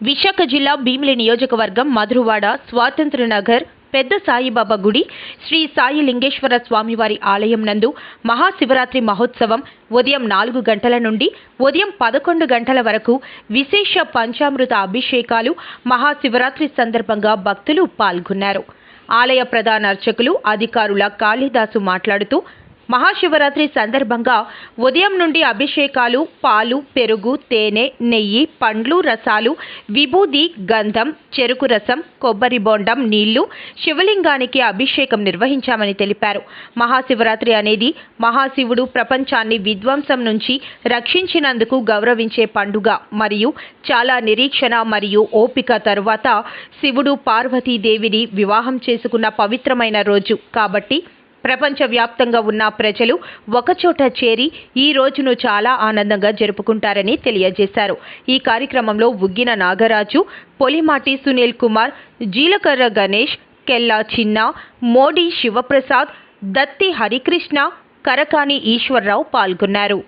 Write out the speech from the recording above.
విశాఖ జిల్లా భీమిలి నియోజకవర్గం మధురవాడ స్వాతంత్ర నగర్ పెద్ద సాయిబాబా గుడి శ్రీ సాయి లింగేశ్వర స్వామివారి ఆలయం నందు మహాశివరాత్రి మహోత్సవం ఉదయం నాలుగు గంటల నుండి ఉదయం పదకొండు గంటల వరకు విశేష పంచామృత అభిషేకాలు మహాశివరాత్రి సందర్భంగా భక్తులు పాల్గొన్నారు. ఆలయ ప్రధాన అర్చకులు అధికారుల కాళిదాసు మాట్లాడుతూ మహాశివరాత్రి సందర్భంగా ఉదయం నుండి అభిషేకాలు పాలు పెరుగు తేనె నెయ్యి పండ్లు రసాలు విభూది గంధం చెరుకు రసం కొబ్బరి బొండం నీళ్ళు శివలింగానికి అభిషేకం నిర్వహించామని తెలిపారు. మహాశివరాత్రి అనేది మహాశివుడు ప్రపంచాన్ని విధ్వంసం నుంచి రక్షించినందుకు గౌరవించే పండుగ మరియు చాలా నిరీక్షణ మరియు ఓపిక తరువాత శివుడు పార్వతీదేవిని వివాహం చేసుకున్న పవిత్రమైన రోజు కాబట్టి ప్రపంచవ్యాప్తంగా ఉన్న ప్రజలు ఒకచోట చేరి ఈ రోజును చాలా ఆనందంగా జరుపుకుంటారని తెలియజేశారు. ఈ కార్యక్రమంలో ఉగ్గిన నాగరాజు పొలిమాటి సునీల్ కుమార్ జీలకర్ర గణేష్ కెల్లా చిన్న మోడీ శివప్రసాద్ దత్తి హరికృష్ణ కరకాని ఈశ్వర్రావు పాల్గొన్నారు.